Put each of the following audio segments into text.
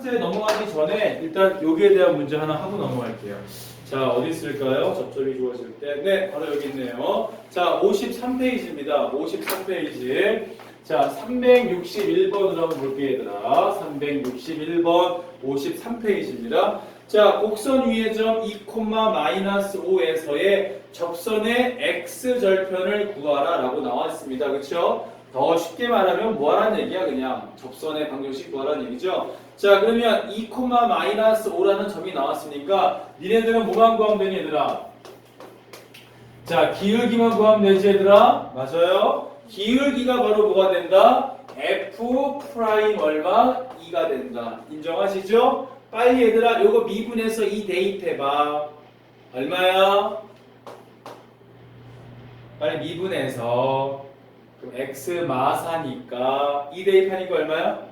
번째 넘어가기 전에 일단 여기에 대한 문제 하나 하고 넘어갈게요. 자, 어디 있을까요? 접점이 주어질 때. 네, 바로 여기 있네요. 자, 53페이지입니다. 53페이지. 자, 361번으로 한번 볼게요, 얘들아. 361번 53페이지입니다. 자, 곡선 위의 점 2, 마이너스 5에서의 접선의 x절편을 구하라 라고 나왔습니다. 그쵸? 더 쉽게 말하면 뭐하라는 얘기야 그냥 접선의 방정식 구하라는 얘기죠. 자 그러면 2, 마이너스 5라는 점이 나왔으니까 니네들은 뭐만 구하면 얘들아? 자 기울기만 구하면 되지 얘들아? 맞아요. 기울기가 바로 뭐가 된다? f 프라임 얼마? 2가 된다. 인정하시죠? 빨리 얘들아 요거 미분해서 2 대입해봐. 얼마야? 빨리 미분해서 그럼 x 마사니까 2 대입하니까 얼마야?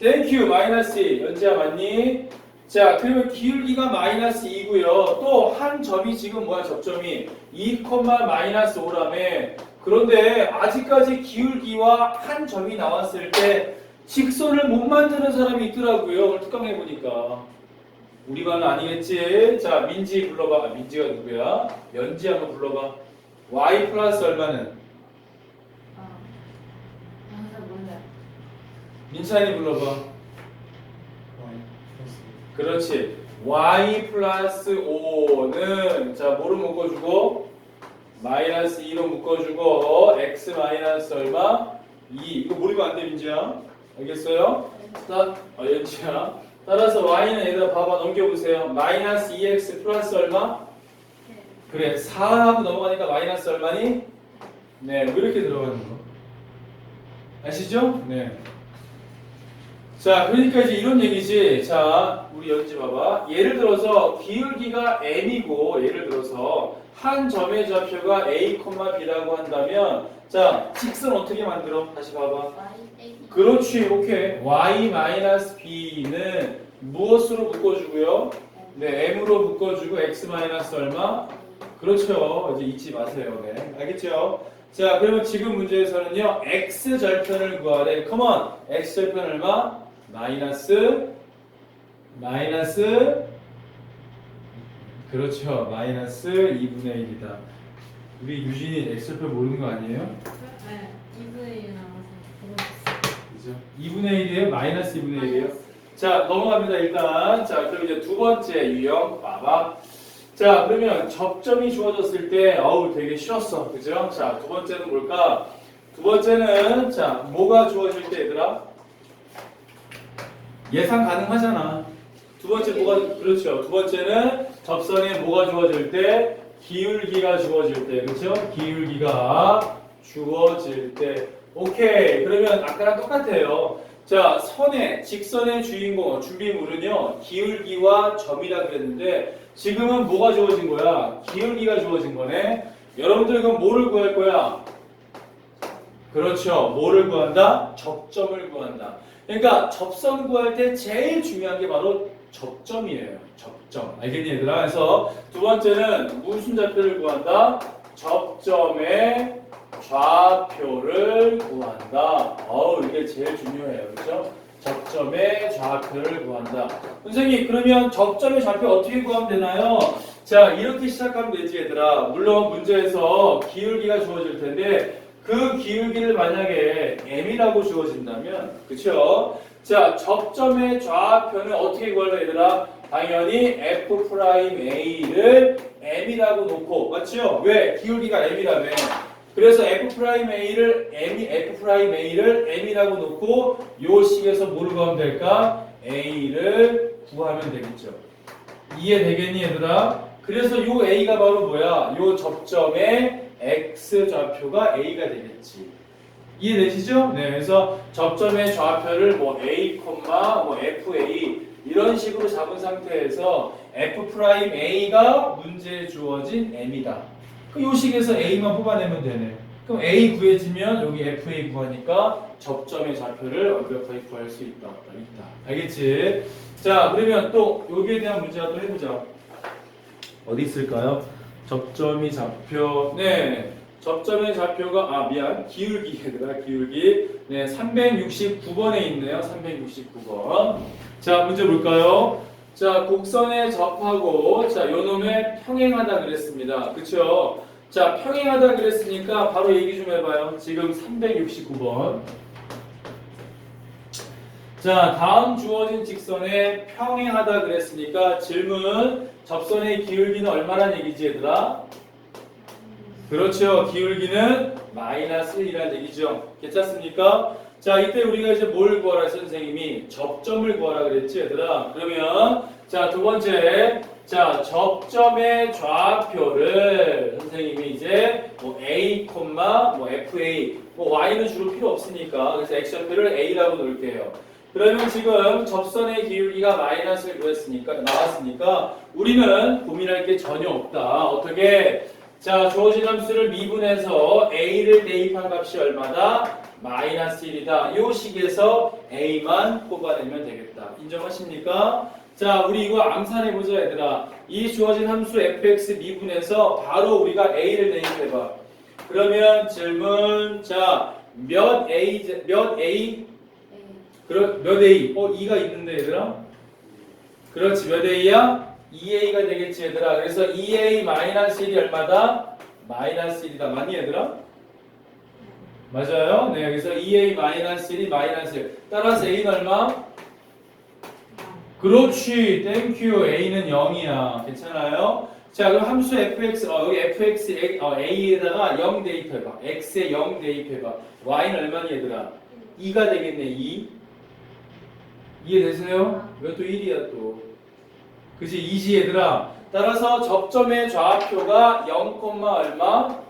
땡큐 마이너스 2 연지야 맞니? 자 그러면 기울기가 마이너스 2고요. 또 한 점이 지금 뭐야 접점이? 2, 마이너스 5라며. 그런데 아직까지 기울기와 한 점이 나왔을 때 직선을 못 만드는 사람이 있더라고요. 오늘 특강해 보니까. 우리 반은 아니겠지? 자 민지 불러봐. 아, 민지가 누구야? 연지 한번 불러봐. Y 플러스 얼마는? 아, 아, 몰라. 민찬이 불러봐. 그렇지. y 플러스 5는 자 뭐로 묶어주고 마이너스 2로 묶어주고 x 마이너스 얼마? 2 이거 모르면 안돼 민지야. 알겠어요? 따, 어, 연지야. 따라서 y는 얘들아 봐봐 넘겨보세요. 마이너스 2x 플러스 얼마? 그래 4하고 넘어가니까 마이너스 얼마니? 네, 왜 이렇게 들어가는 거? 아시죠? 네. 자, 그러니까 이제 이런 얘기지. 자, 우리 연지 봐봐. 예를 들어서 기울기가 m이고, 예를 들어서 한 점의 좌표가 a, b라고 한다면, 자, 직선 어떻게 만들어? 다시 봐봐. 그렇지, 오케이. y 마이너스 b는 무엇으로 묶어주고요? 네, m으로 묶어주고 x 마이너스 얼마? 그렇죠. 이제 잊지 마세요. 네, 알겠죠? 자, 그러면 지금 문제에서는요, x 절편을 구하래. 컴온, x 절편 얼마? 마이너스 마이너스 그렇죠. 마이너스 2분의 1이다. 우리 유진이 절편 모르는 거 아니에요? 네, 2분의 1 나와서 그죠? 2분의 1이에요? 마이너스 2분의 1이에요? 자, 넘어갑니다, 일단. 자, 그럼 이제 두 번째 유형, 봐봐. 자, 그러면 접점이 주어졌을 때, 어우, 되게 쉬웠어. 그죠? 자, 두 번째는 뭘까? 두 번째는, 자, 뭐가 주어질 때, 얘들아? 예상 가능하잖아. 두 번째 뭐가, 그렇죠. 두 번째는 접선에 뭐가 주어질 때? 기울기가 주어질 때. 그렇죠? 기울기가 주어질 때. 오케이. 그러면 아까랑 똑같아요. 자, 선의 직선의 주인공 준비물은요 기울기와 점이라 그랬는데 지금은 뭐가 주어진 거야? 기울기가 주어진 거네. 여러분들 그럼 뭐를 구할 거야? 그렇죠. 뭐를 구한다? 접점을 구한다. 그러니까 접선 구할 때 제일 중요한 게 바로 접점이에요. 접점. 알겠니 얘들아? 그래서 두 번째는 무슨 좌표를 구한다? 접점의 좌표를 구한다. 어우 이게 제일 중요해요. 그렇죠? 접점의 좌표를 구한다. 선생님 그러면 접점의 좌표 어떻게 구하면 되나요? 자 이렇게 시작하면 되지 얘들아. 물론 문제에서 기울기가 주어질 텐데 그 기울기를 만약에 m이라고 주어진다면 그쵸? 자 접점의 좌표는 어떻게 구할까 얘들아? 당연히 f 프라임 a를 m이라고 놓고 맞죠? 왜? 기울기가 m이라며 그래서 f 프라임 a를 m f 프라임 a를 m이라고 놓고 요 식에서 뭐를 구하면 될까? a를 구하면 되겠죠. 이해되겠니 얘들아? 그래서 요 a가 바로 뭐야? 요 접점의 x 좌표가 a가 되겠지. 이해되시죠? 네, 그래서 접점의 좌표를 뭐 a, 뭐 fa 이런 식으로 잡은 상태에서 f 프라임 a가 문제에 주어진 m이다. 그 요 식에서 a만 뽑아내면 되네. 그럼 a 구해지면 여기 fa 구하니까 접점의 좌표를 완벽하게 구할 수 있다. 있다. 알겠지? 자, 그러면 또 여기에 대한 문제가 또 해보자. 어디 있을까요? 접점이 좌표. 네. 접점의 좌표가 아 미안 기울기 얘들아 기울기 네 369번에 있네요 369번 자, 문제 볼까요? 자, 곡선에 접하고, 자, 요 놈에 평행하다 그랬습니다. 그쵸? 자, 평행하다 그랬으니까 바로 얘기 좀 해봐요. 지금 369번. 자, 다음 주어진 직선에 평행하다 그랬으니까 질문, 접선의 기울기는 얼마란 얘기지, 얘들아? 그렇죠. 기울기는 마이너스 1이라는 얘기죠. 괜찮습니까? 자, 이때 우리가 이제 뭘 구하라 선생님이 접점을 구하라 그랬지, 얘들아. 그러면 자, 두 번째. 자, 접점의 좌표를 선생님이 이제 뭐 A, 뭐 FA, 뭐 Y는 주로 필요 없으니까 그래서 액션표를 A라고 놓을게요. 그러면 지금 접선의 기울기가 마이너스를 구했으니까 나왔으니까 우리는 고민할 게 전혀 없다. 어떻게? 자, 주어진 함수를 미분해서 a를 대입한 값이 얼마다? 마이너스 1이다. 이 식에서 a만 뽑아내면 되겠다. 인정하십니까? 자, 우리 이거 암산해보자, 얘들아. 이 주어진 함수 fx 미분해서 바로 우리가 a를 대입해봐. 그러면 질문, 자, 몇 a, 제- 몇 a? 그러, 몇 a? 어, 2가 있는데, 얘들아? 그렇지, 몇 a야? 2a가 되겠지, 얘들아. 그래서 2a 마이너스 1이 얼마다? 마이너스 1이다. 맞니, 얘들아? 맞아요. 네, 그래서 2a 마이너스 1이 마이너스 1. 따라서 a는 얼마? 그렇지. 땡큐. a는 0이야. 괜찮아요? 자, 그럼 함수 fx, 어, 여기 fx, A, 어, a에다가 0 대입해봐. x에 0 대입해봐. y는 얼마니, 얘들아? 2가 되겠네, 2. 이해되세요? 왜또 1이야, 또. 그지? 2지, 얘들아. 따라서 접점의 좌표가 0, 얼마?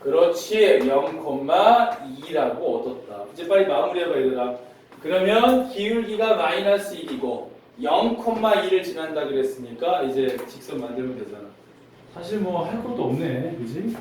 그렇지 0,2라고 얻었다. 이제 빨리 마무리해봐 얘들아. 그러면 기울기가 마이너스 1이고 0,2를 지난다 그랬으니까 이제 직선 만들면 되잖아. 사실 뭐 할 것도 없네, 그지?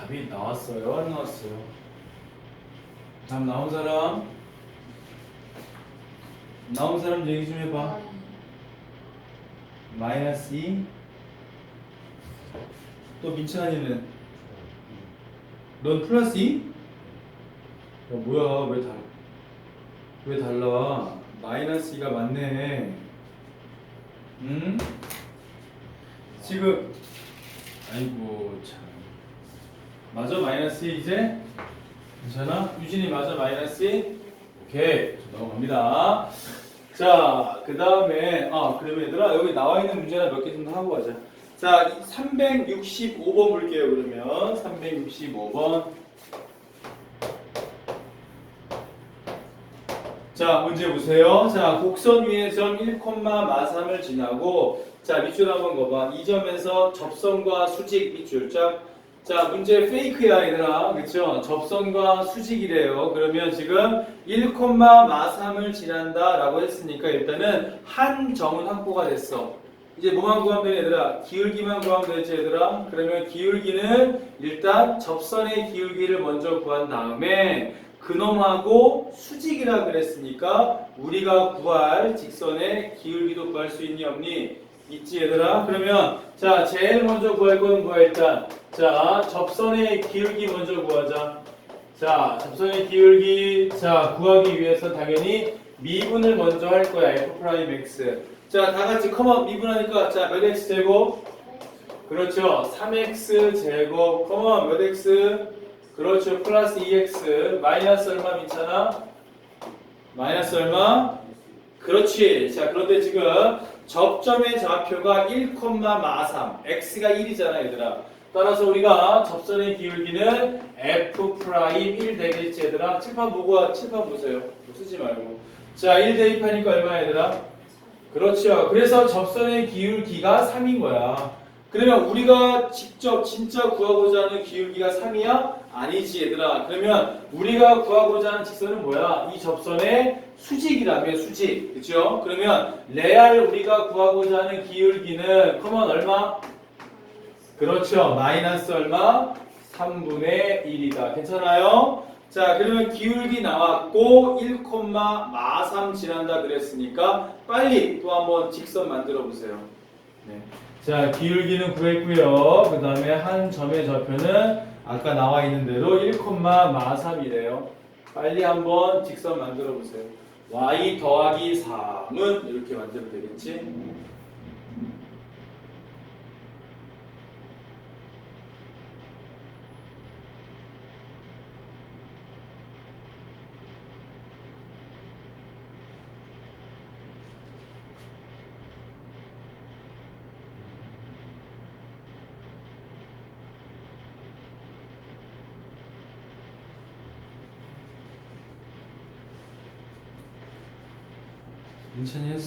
답이 나왔어요, 안 나왔어요? 답 나온 사람? 나온 사람 얘기 좀 해봐. 마이너스 2. 또 민찬이는 넌 플러스 2? 야 뭐야 왜 달? 왜 달라? 마이너스 2가 맞네. 응? 지금 아이고 참. 맞아 마이너스 2 이제? 괜찮아? 유진이 맞아 마이너스 2? 오케이 넘어갑니다. 자, 그 다음에, 아, 그러면 얘들아, 여기 나와 있는 문제나 몇 개좀 하고 가자. 자, 365번 볼게요, 그러면. 365번. 자, 문제 보세요. 자, 곡선 위에 점 1, 마삼을 지나고, 자, 밑줄 한번 거봐. 이 점에서 접선과 수직 밑줄. 자, 자, 문제 페이크야, 얘들아. 그쵸? 접선과 수직이래요. 그러면 지금 1, 마삼을 지난다 라고 했으니까 일단은 한 점은 확보가 됐어. 이제 뭐만 구하면 돼, 얘들아? 기울기만 구하면 되지, 얘들아? 그러면 기울기는 일단 접선의 기울기를 먼저 구한 다음에 그놈하고 수직이라 그랬으니까 우리가 구할 직선의 기울기도 구할 수 있니 없니? 있지 얘들아? 그러면 자 제일 먼저 구할 거는 뭐야 일단? 자 접선의 기울기 먼저 구하자. 자 접선의 기울기 자 구하기 위해서 당연히 미분을 먼저 할 거야 f 프라임 x. 자 다같이 커먼 미분하니까 자몇 x 제곱? 그렇죠. 3x 제곱. 커먼 몇 x? 그렇죠. 플러스 2x 마이너스 얼마 민찬아? 마이너스 얼마? 그렇지. 자 그런데 지금 접점의 좌표가 1,43 x가 1이잖아 얘들아. 따라서 우리가 접선의 기울기는 f 프라임 1 되겠지 얘들아. 칠판 보고 칠판 보세요. 뭐 쓰지 말고. 자1 대입 하니까 얼마 얘들아? 그렇죠 그래서 접선의 기울기가 3인 거야. 그러면 우리가 직접 진짜 구하고자 하는 기울기가 3이야? 아니지 얘들아 그러면 우리가 구하고자 하는 직선은 뭐야? 이 접선의 수직이라며 수직. 그죠? 그러면 레알 우리가 구하고자 하는 기울기는 커먼 얼마? 그렇죠. 마이너스 얼마? 3분의 1이다. 괜찮아요? 자, 그러면 기울기 나왔고 1,마삼 지난다 그랬으니까 빨리 또 한번 직선 만들어 보세요. 네. 자, 기울기는 구했고요. 그 다음에 한 점의 좌표는 아까 나와 있는 대로 1,마삼이래요. 빨리 한번 직선 만들어 보세요. y 더하기 3은 이렇게 만들면 되겠지?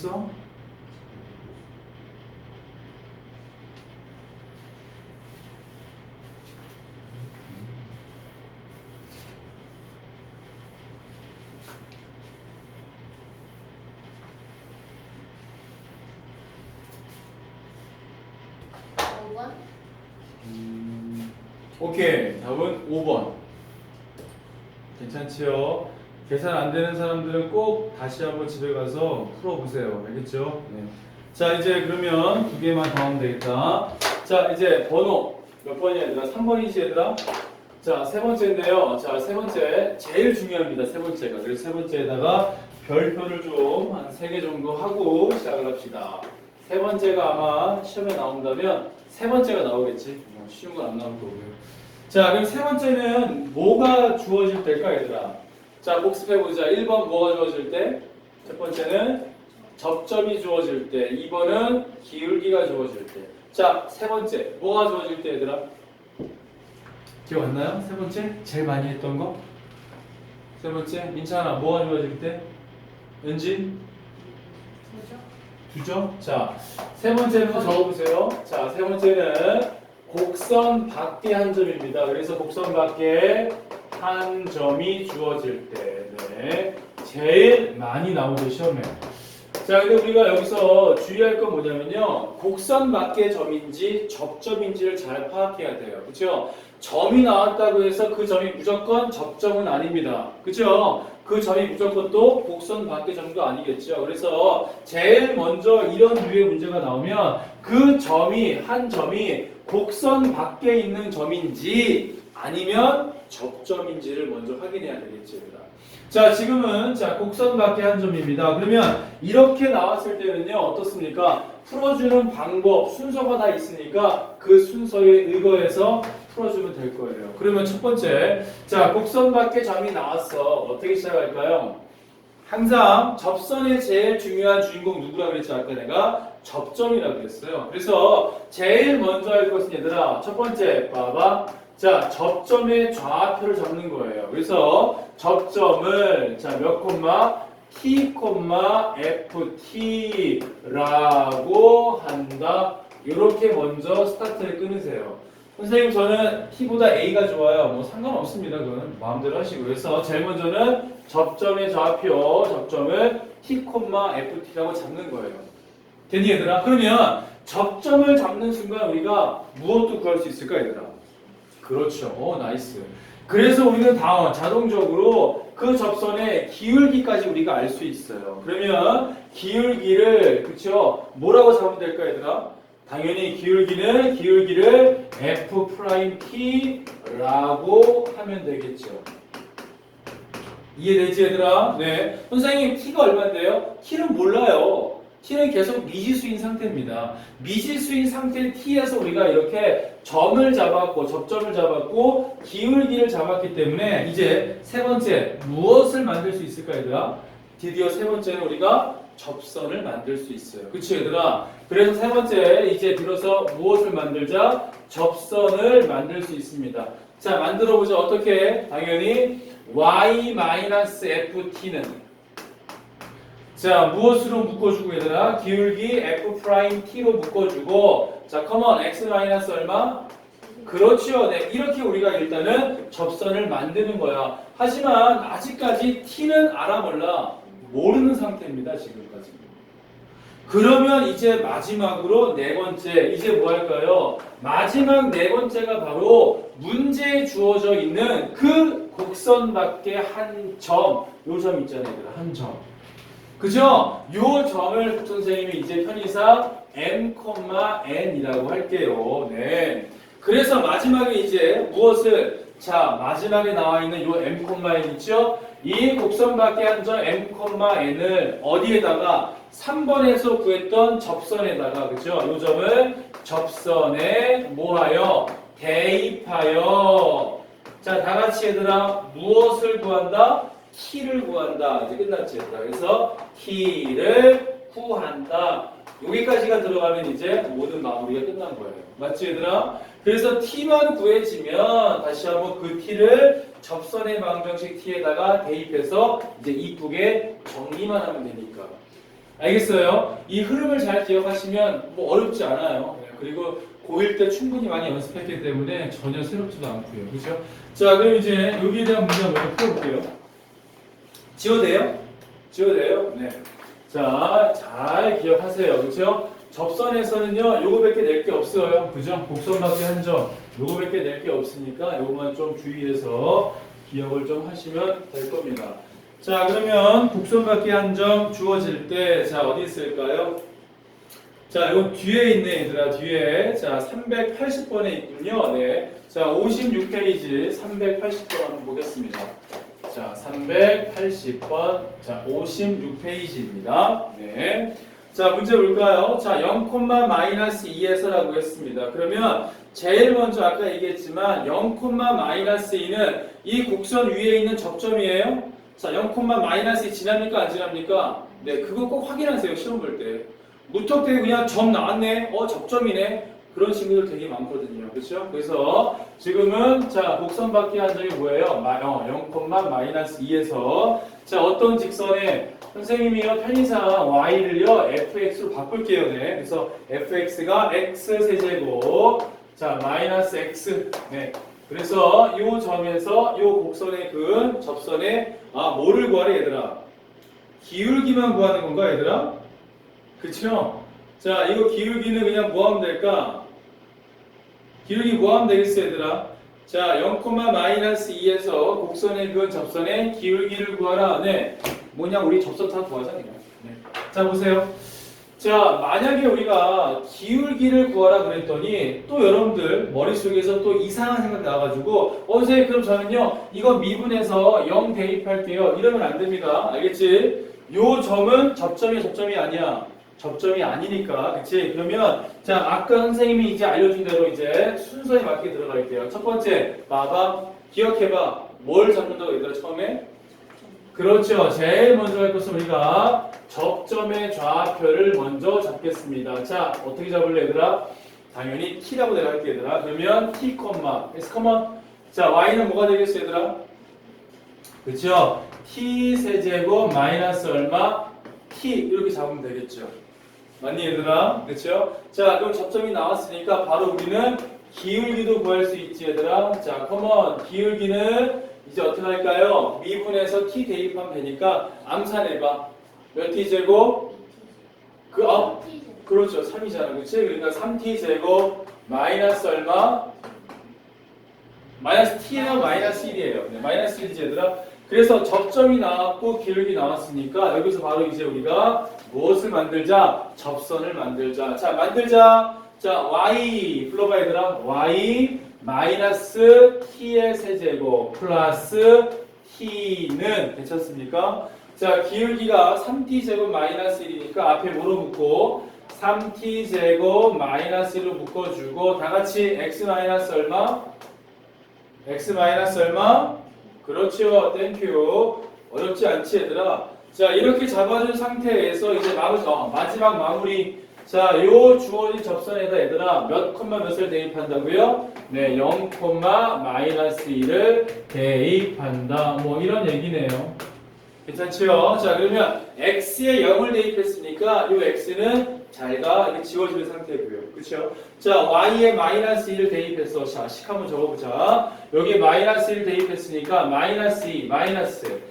오번 음, 오케이. 답은 5번. 괜찮지요? 계산 안 되는 사람들은 꼭 다시 한번 집에 가서 풀어보세요. 알겠죠? 네. 자, 이제 그러면 두 개만 더 하면 되겠다. 자, 이제 번호. 몇 번이야, 얘들아? 3번이지, 얘들아? 자, 세 번째인데요. 자, 세 번째. 제일 중요합니다, 세 번째가. 그래서 세 번째에다가 별표를 좀 한 세 개 정도 하고 시작을 합시다. 세 번째가 아마 시험에 나온다면 세 번째가 나오겠지. 뭐 쉬운 건 안 나올 거고요. 자, 그럼 세 번째는 뭐가 주어질 때일까, 얘들아? 자, 복습해보자. 1번 뭐가 주어질 때? 첫 번째는 접점이 주어질 때. 2번은 기울기가 주어질 때. 자, 세 번째. 뭐가 주어질 때, 얘들아? 기억 안 나요? 세 번째? 제일 많이 했던 거? 세 번째? 민찬아, 뭐가 주어질 때? 은진? 뭐죠? 두죠? 자, 세 번째는 적어보세요. 자, 세 번째는 곡선 밖에 한 점입니다. 그래서 곡선 밖에 한 점이 주어질 때, 네. 제일 많이 나오죠, 시험에. 자, 근데 우리가 여기서 주의할 건 뭐냐면요. 곡선 밖의 점인지 접점인지를 잘 파악해야 돼요. 그렇죠? 점이 나왔다고 해서 그 점이 무조건 접점은 아닙니다. 그렇죠? 그 점이 무조건 또 곡선 밖의 점도 아니겠죠. 그래서 제일 먼저 이런 류의 문제가 나오면 그 점이 한 점이 곡선 밖에 있는 점인지 아니면 접점인지를 먼저 확인해야. 얘들아. 자, 지금은 자 곡선 밖에 한 점입니다. 그러면 이렇게 나왔을 때는요 어떻습니까? 풀어주는 방법 순서가 다 있으니까 그 순서에 의거해서 풀어주면 될 거예요. 그러면 첫 번째, 자 곡선 밖에 점이 나왔어. 어떻게 시작할까요? 항상 접선의 제일 중요한 주인공 누구라 그랬지 아까 내가 접점이라고 그랬어요. 그래서 제일 먼저 할 것은 얘들아 첫 번째 봐봐. 자 접점의 좌표를 잡는 거예요. 그래서 접점을 자 몇 콤마 t 콤마 ft라고 한다. 이렇게 먼저 스타트를 끊으세요. 선생님 저는 t보다 a가 좋아요. 뭐 상관없습니다. 그건 마음대로 하시고 그래서 제일 먼저는 접점의 좌표 접점을 t 콤마 ft라고 잡는 거예요. 됐니 얘들아? 그러면 접점을 잡는 순간 우리가 무엇도 구할 수 있을까 얘들아? 그렇죠. 어 나이스. 그래서 우리는 다 자동적으로 그 접선의 기울기까지 우리가 알 수 있어요. 그러면 기울기를 그쵸? 뭐라고 잡으면 될까 얘들아? 당연히 기울기는 기울기를 f 프라임 t라고 하면 되겠죠. 이해되지 얘들아? 네. 선생님 t가 얼마인데요? t는 몰라요. t는 계속 미지수인 상태입니다. 미지수인 상태 t에서 우리가 이렇게 점을 잡았고 접점을 잡았고 기울기를 잡았기 때문에 이제 세 번째 무엇을 만들 수 있을까 얘들아? 드디어 세 번째는 우리가 접선을 만들 수 있어요. 그치 얘들아? 그래서 세 번째 이제 들어서 무엇을 만들자? 접선을 만들 수 있습니다. 자 만들어 보자 어떻게? 당연히 y-ft는 자 무엇으로 묶어주고 얘들아? 기울기 f 프라임 t로 묶어주고 자 컴온 x 마이너스 얼마? 그렇죠. 네, 이렇게 우리가 일단은 접선을 만드는 거야. 하지만 아직까지 t는 알아 몰라. 모르는 상태입니다. 지금까지. 그러면 이제 마지막으로 네 번째 이제 뭐 할까요? 마지막 네 번째가 바로 문제에 주어져 있는 그 곡선 밖에 한 점, 요점 있잖아요. 한 점. 그죠? 요 점을 선생님이 이제 편의상 m, n이라고 할게요. 네. 그래서 마지막에 이제 무엇을 자 마지막에 나와 있는 요 m, n 있죠? 이 곡선 밖에 한 점 m, n을 어디에다가 3번에서 구했던 접선에다가 그죠? 요 점을 접선에 뭐하여 대입하여 자 다 같이 얘들아 무엇을 구한다? 키를 구한다. 이제 끝났지. 그래서 키를 구한다. 여기까지가 들어가면 이제 모든 마무리가 끝난 거예요. 맞지 얘들아? 그래서 t만 구해지면 다시 한번 그 t를 접선의 방정식 t에다가 대입해서 이제 이쁘게 정리만 하면 되니까. 알겠어요? 이 흐름을 잘 기억하시면 뭐 어렵지 않아요. 네, 그리고 고1 때 충분히 많이 연습했기 때문에 전혀 새롭지도 않고요. 그렇죠? 자, 그럼 이제 여기에 대한 문제 한번 풀어볼게요. 지워도 돼요? 지워도 돼요? 네. 자, 잘 기억하세요. 그렇죠? 접선에서는요, 요거밖에 낼 게 없어요. 그죠? 곡선밖에 한 점. 요거밖에 낼 게 없으니까 요거만 좀 주의해서 기억을 좀 하시면 될 겁니다. 자, 그러면 곡선밖에 한 점 주어질 때, 자, 어디 있을까요? 자, 요 뒤에 있네, 얘들아, 뒤에. 자, 380번에 있군요. 네. 자, 56페이지 380번 한번 보겠습니다. 자, 380번. 자, 56페이지입니다. 네. 자, 문제 볼까요? 자, 0, 마이너스 2에서라고 했습니다. 그러면 제일 먼저 아까 얘기했지만 0, 마이너스 2는 이 곡선 위에 있는 접점이에요. 자, 0, 마이너스 2 지납니까? 안 지납니까? 네, 그거 꼭 확인하세요. 시험 볼 때. 무턱대고 그냥 점 나왔네. 어, 접점이네. 그런 친구들 되게 많거든요. 그렇죠? 그래서 지금은 자, 곡선 밖에 한 점이 뭐예요? 마, 어, 0, 마이너스 2에서 자, 어떤 직선에 선생님이요 편의상 y를요 fx로 바꿀게요. 네. 그래서 fx가 x 세제곱 자, 마이너스 x 네. 그래서 이 점에서 이 곡선의 근 접선에 아 뭐를 구하래 얘들아? 기울기만 구하는 건가 얘들아? 그쵸? 자 이거 기울기는 그냥 뭐 하면 될까? 기울기 뭐 하면 되겠어 얘들아? 자 0, 마이너스 2에서 곡선의 근 접선의 기울기를 구하라. 네. 뭐냐 우리 접선 다 구하자 네. 자 보세요. 자 만약에 우리가 기울기를 구하라 그랬더니 또 여러분들 머릿속에서 또 이상한 생각 나가지고 어 선생님 그럼 저는요 이거 미분해서 0 대입할게요. 이러면 안 됩니다. 알겠지? 요 점은 접점이 접점이 아니야 접점이 아니니까. 그치? 그러면 자 아까 선생님이 이제 알려준 대로 이제 순서에 맞게 들어갈게요. 첫 번째 봐봐 기억해봐. 뭘 잡는다고 얘들아 처음에? 그렇죠. 제일 먼저 할 것은 우리가 접점의 좌표를 먼저 잡겠습니다. 자 어떻게 잡을래 얘들아? 당연히 t라고 내가 할게 얘들아. 그러면 t, s, 자 y는 뭐가 되겠어 얘들아? 그렇죠 t 세제곱 마이너스 얼마? t. 이렇게 잡으면 되겠죠 맞니 얘들아? 그렇죠? 자 그럼 접점이 나왔으니까 바로 우리는 기울기도 구할 수 있지 얘들아 자 컴온 기울기는 이제 어떻게 할까요? 미분해서 t 대입하면 되니까 암산해봐 몇 t 제곱? 그 어? 그렇죠 3이잖아 그치? 그러니까 3t 제곱 마이너스 얼마? 마이너스 t예요 마이너스 1이에요 네, 마이너스 1이지 얘들아 그래서 접점이 나왔고 기울기 나왔으니까 여기서 바로 이제 우리가 무엇을 만들자? 접선을 만들자. 자, 만들자. 자, y 불러봐 얘들아. y 마이너스 t의 세제곱 플러스 t는 괜찮습니까? 자, 기울기가 3t 제곱 마이너스 1이니까 앞에 뭐로 묶고 3t 제곱 마이너스 1로 묶어주고 다 같이 x 마이너스 얼마? x 마이너스 얼마? 그렇죠. 땡큐. 어렵지 않지 얘들아. 자 이렇게 잡아준 상태에서 이제 마무리, 어, 마지막 마무리 자 요 주어진 접선에다 얘들아 몇 콤마 몇을 대입한다고요? 네 0, 마이너스 1을 대입한다 뭐 이런 얘기네요 괜찮지요? 자 그러면 x에 0을 대입했으니까 요 x는 잘가 이렇게 지워지는 상태고요 그렇죠? 자 y에 마이너스 1을 대입했어 자식 한번 적어보자 여기 마이너스 1 대입했으니까 마이너스 2 마이너스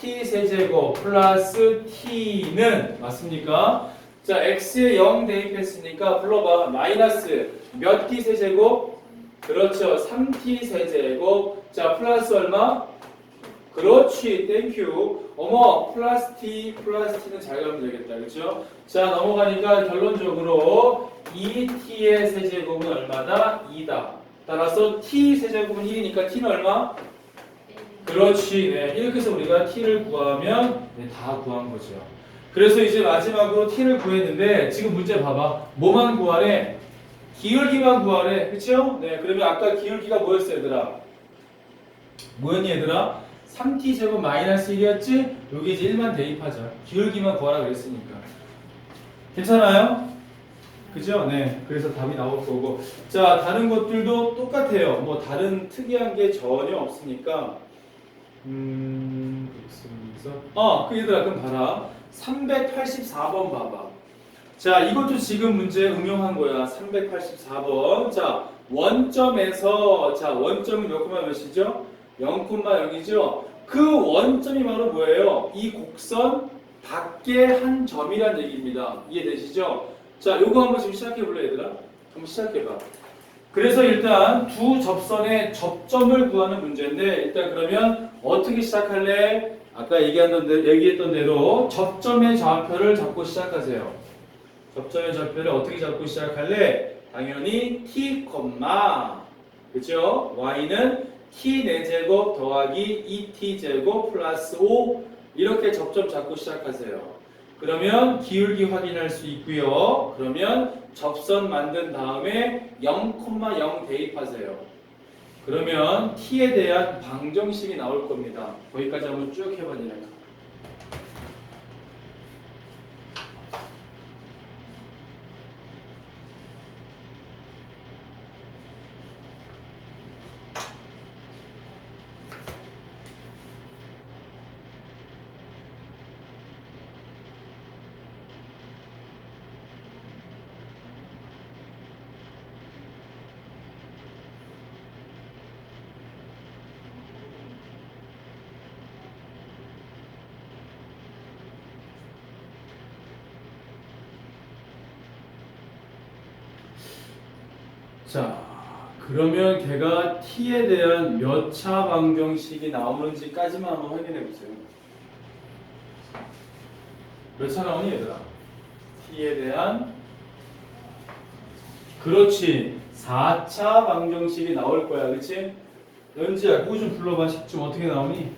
t 세제곱 플러스 t는 맞습니까? 자, x에 0 대입했으니까 불러봐. 마이너스 몇 t 세제곱? 그렇죠. 3t 세제곱. 자, 플러스 얼마? 그렇지. 땡큐. 어머, 플러스 t는 잘 가면 되겠다. 그렇죠? 자, 넘어가니까 결론적으로 2t의 세제곱은 얼마다? 2다. 따라서 t 세제곱은 1이니까 t는 얼마? 그렇지. 네. 이렇게 해서 우리가 t를 구하면 네, 다 구한 거죠. 그래서 이제 마지막으로 t를 구했는데 지금 문제 봐봐. 뭐만 구하래? 기울기만 구하래. 그쵸? 네. 그러면 아까 기울기가 뭐였어 얘들아? 뭐였니 얘들아? 3t 제곱 마이너스 1이었지? 여기 이제 1만 대입하자. 기울기만 구하라 그랬으니까. 괜찮아요? 그죠? 네. 그래서 답이 나올 거고. 자, 다른 것들도 똑같아요. 뭐 다른 특이한 게 전혀 없으니까. 음, 그래서 어, 그 얘들아 그럼 봐라. 384번 봐봐. 자, 이것도 지금 문제 응용한 거야. 384번. 자, 원점에서 자, 원점은 몇 콤마 몇이죠? 0,0이죠. 그 원점이 바로 뭐예요? 이 곡선 밖에 한 점이란 얘기입니다. 이해되시죠? 자, 요거 한번 지금 시작해 볼래 얘들아? 한번 시작해 봐. 그래서 일단 두 접선의 접점을 구하는 문제인데 일단 그러면 어떻게 시작할래? 아까 얘기했던 대로, 얘기했던 대로 접점의 좌표를 잡고 시작하세요. 접점의 좌표를 어떻게 잡고 시작할래? 당연히 t, 그죠? y는 t 4제곱 더하기 2t 제곱 플러스 5 이렇게 접점 잡고 시작하세요. 그러면 기울기 확인할 수 있고요. 그러면 접선 만든 다음에 0,0 대입하세요. 그러면 t에 대한 방정식이 나올 겁니다. 거기까지 한번 쭉 해봐 니네. 자, 그러면 걔가 t에 대한 몇 차 방정식이 나오는지까지만 한번 확인해 보세요. 몇 차 나오니 얘들아? t에 대한 그렇지 4차 방정식이 나올 거야 그렇지? 연지야 그거 좀 불러봐 식좀 어떻게 나오니?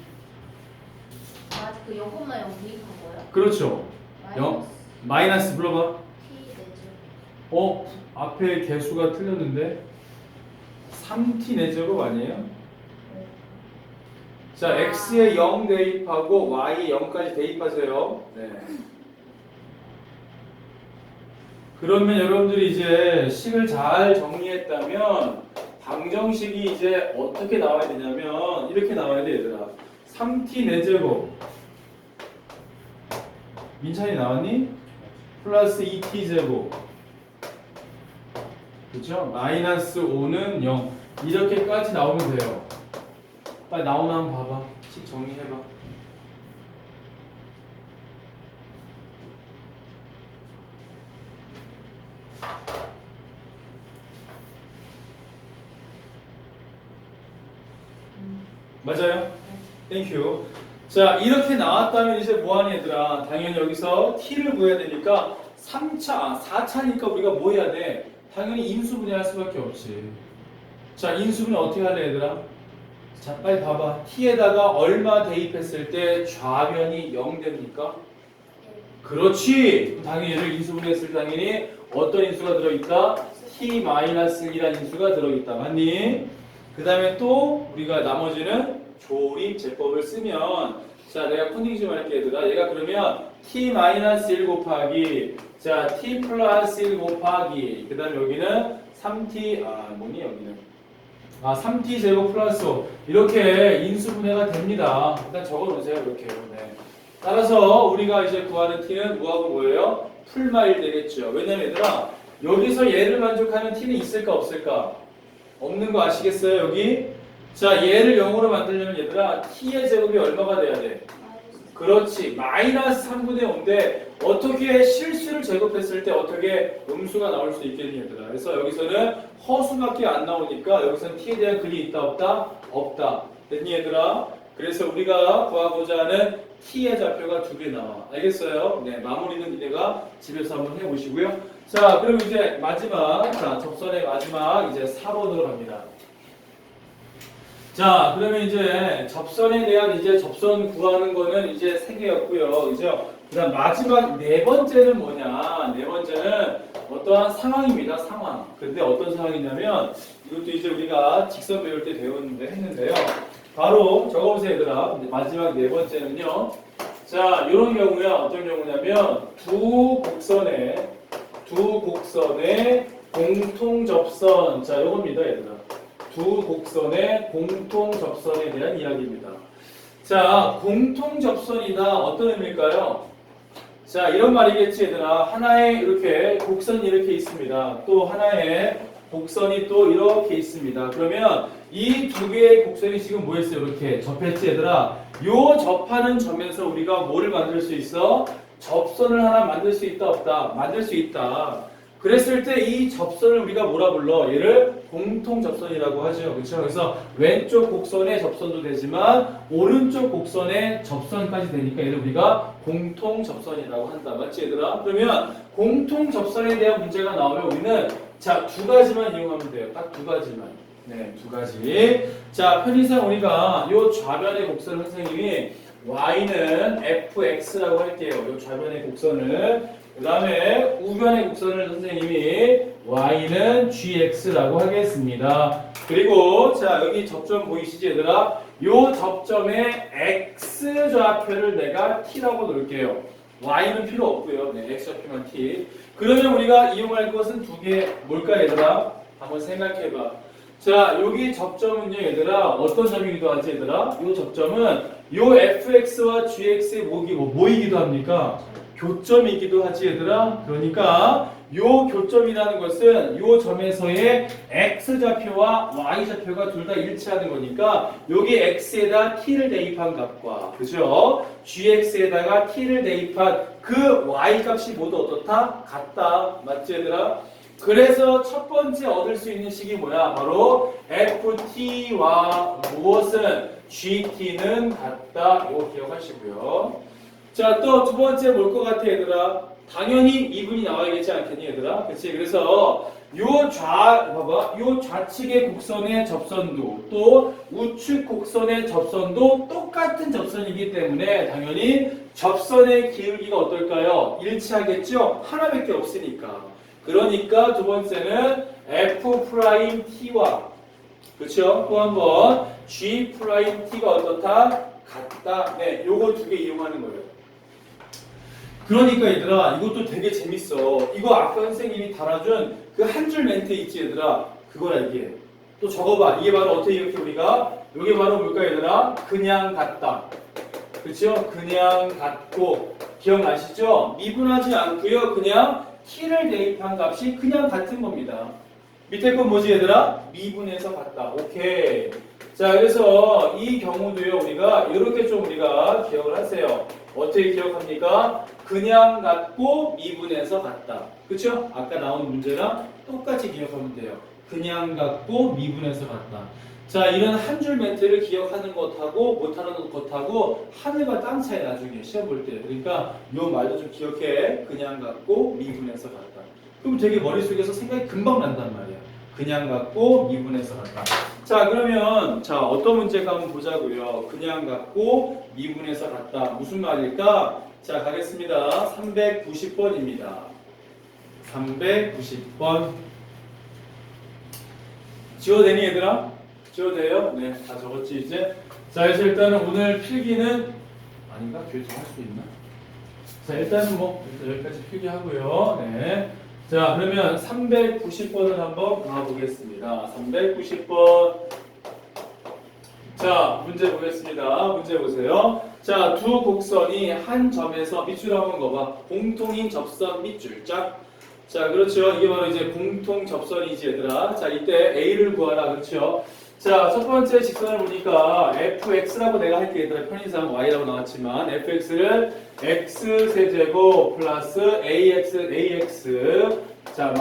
아, 그0,0 대입한 거야? 그렇죠 영? 마이너스 불러봐 T 내죠. 어? 앞에 개수가 틀렸는데 3t 내제곱 아니에요? 자, x에 0 대입하고 y에 0까지 대입하세요. 네. 그러면 여러분들이 이제 식을 잘 정리했다면 방정식이 이제 어떻게 나와야 되냐면 이렇게 나와야 돼 얘들아. 3t 4제곱 민찬이 나왔니? 플러스 2t 제곱 그죠? 마이너스 5는 0 이렇게까지 나오면 돼요. 빨리 나오나 한번 봐봐. 식 정리해봐. 맞아요? 땡큐. 자, 이렇게 나왔다면 이제 뭐하니 얘들아? 당연히 여기서 t를 구해야 되니까 3차, 4차니까 우리가 뭐 해야 돼? 당연히 인수분해 할 수밖에 없지. 자, 인수분해 어떻게 할래 얘들아? 자, 빨리 봐봐. t에다가 얼마 대입했을 때 좌변이 0 됩니까? 그렇지. 당연히 얘를 인수분해했을 때 당연히 어떤 인수가 들어있다? t-1이라는 인수가 들어있다. 맞니? 그 다음에 또 우리가 나머지는 조립 제법을 쓰면 자 내가 코딩 좀 할게 얘들아 얘가 그러면 t-1 곱하기 자 t 플러스 1 곱하기 그 다음에 여기는 3t 아 뭐니 여기는 아 3t 제곱 플러스 5 이렇게 인수분해가 됩니다 일단 적어놓으세요 이렇게 네. 따라서 우리가 이제 구하는 t는 뭐하고 뭐예요? 풀마일 되겠죠 왜냐면 얘들아 여기서 얘를 만족하는 t는 있을까 없을까? 없는 거 아시겠어요 여기? 자 얘를 0으로 만들려면 얘들아 t의 제곱이 얼마가 돼야 돼? 그렇지. 마이너스 3분의 5인데 어떻게 실수를 제곱했을 때 어떻게 음수가 나올 수 얘들아. 그래서 여기서는 허수밖에 안 나오니까 여기서는 t에 대한 근이 있다 없다? 없다. 됐니 얘들아? 그래서 우리가 구하고자 하는 t의 좌표가 두 개 나와. 알겠어요? 네, 마무리는 이내가 집에서 한번 해보시고요. 자, 그럼 이제 마지막, 자, 접선의 마지막 이제 4번으로 갑니다. 자, 그러면 이제 접선에 대한 이제 접선 구하는 거는 이제 세 개였고요. 그죠? 그 다음 마지막 네 번째는 뭐냐? 네 번째는 어떠한 상황입니다. 상황. 근데 어떤 상황이냐면 이것도 이제 우리가 직선 배울 때 배웠는데 했는데요. 바로 적어 보세요, 얘들아. 근데 마지막 네 번째는요. 자, 이런 경우야. 어떤 경우냐면 두 곡선의 두 곡선의 공통 접선. 자, 요겁니다, 얘들아. 두 곡선의 공통 접선에 대한 이야기입니다. 자, 공통 접선이다. 어떤 의미일까요? 자, 이런 말이겠지, 얘들아. 하나의 이렇게 곡선이 이렇게 있습니다. 또 하나의 곡선이 또 이렇게 있습니다. 그러면 이 두 개의 곡선이 지금 뭐였어요? 이렇게 접했지, 얘들아. 요 접하는 점에서 우리가 뭐를 만들 수 있어? 접선을 하나 만들 수 있다, 없다? 만들 수 있다. 그랬을 때 이 접선을 우리가 뭐라 불러? 얘를 공통 접선이라고 하죠. 그렇죠? 그래서 왼쪽 곡선의 접선도 되지만 오른쪽 곡선의 접선까지 되니까 얘를 우리가 공통 접선이라고 한다. 맞지 얘들아? 그러면 공통 접선에 대한 문제가 나오면 우리는 자, 두 가지만 이용하면 돼요. 딱 두 가지만. 네, 두 가지. 자, 편의상 우리가 요 좌변의 곡선 선생님이 y는 fx라고 할게요. 요 좌변의 곡선을 그 다음에 우변의 곡선을 선생님이 y는 gx라고 하겠습니다. 그리고 자 여기 접점 보이시지 얘들아? 요 접점의 x 좌표를 내가 t라고 놓을게요. y는 필요 없고요. 네, x 좌표만 t. 그러면 우리가 이용할 것은 두 개 뭘까 얘들아? 한번 생각해봐. 자 여기 접점은요 얘들아 어떤 점이기도 하지 얘들아? 요 접점은 요 fx와 gx의 모기 뭐 뭐이기도 합니까? 교점이기도 하지 얘들아. 그러니까 요 교점이라는 것은 요 점에서의 x 좌표와 y 좌표가 둘 다 일치하는 거니까 여기 x에다 t를 대입한 값과 그죠? gx에다가 t를 대입한 그 y 값이 모두 어떻다? 같다. 맞지 얘들아? 그래서 첫 번째 얻을 수 있는 식이 뭐야? 바로 ft와 무엇은 gt는 같다. 이거 기억하시고요. 자, 또 두 번째 뭘 것 같아, 얘들아? 당연히 미분이 나와야겠지 않겠니, 얘들아? 그치? 그래서 요 좌, 봐봐. 요 좌측의 곡선의 접선도, 또 우측 곡선의 접선도 똑같은 접선이기 때문에 당연히 접선의 기울기가 어떨까요? 일치하겠죠? 하나밖에 없으니까. 그러니까 두 번째는 F'T와 그렇죠? 또한 번 G'T가 어떻다? 같다. 네, 요거 두 개 이용하는 거예요. 그러니까 얘들아 이것도 되게 재밌어. 이거 아까 선생님이 달아준 그 한 줄 멘트 있지 얘들아. 그걸 알게. 또 적어봐. 이게 바로 어떻게 이렇게 우리가 이게 바로 뭘까 얘들아? 그냥 같다. 그렇죠? 그냥 같고 기억나시죠? 미분하지 않고요. 그냥 t를 대입한 값이 그냥 같은 겁니다. 밑에 건 뭐지 얘들아? 미분해서 같다. 오케이. 자 그래서 이 경우도요 우리가 이렇게 좀 우리가 기억을 하세요. 어떻게 기억합니까? 그냥 같고 미분해서 같다. 그쵸? 아까 나온 문제랑 똑같이 기억하면 돼요. 그냥 같고 미분해서 같다. 자 이런 한 줄 멘트를 기억하는 것하고 못하는 것하고 하늘과 땅 차이 나중에 시험 볼 때. 그러니까 이 말도 좀 기억해. 그냥 같고 미분해서 같다. 그럼 되게 머릿속에서 생각이 금방 난단 말이야. 그냥 같고 미분해서 같다. 자 그러면 자 어떤 문제가 한번 보자고요. 그냥 같고 미분해서 같다. 무슨 말일까? 자 가겠습니다. 390번입니다. 390번. 지워되니 얘들아? 지워돼요? 네, 다 적었지 이제. 자 그래서 일단은 오늘 필기는 아닌가? 교재 할수 있나? 자 일단은 뭐 여기까지 필기하고요. 네. 자 그러면 390번을 한번 봐보겠습니다. 390번. 자 문제 보겠습니다. 문제 보세요. 자 두 곡선이 한 점에서 밑줄 한번 거봐. 공통인 접선 밑줄 짝. 자 그렇죠. 이게 바로 이제 공통 접선이지 얘들아. 자 이때 A를 구하라 그렇죠. 자, 첫 번째 직선을 보니까 fx라고 내가 할게. 얘들아 편의상 y라고 나왔지만 fx를 x 세제곱 플러스 ax ax. 자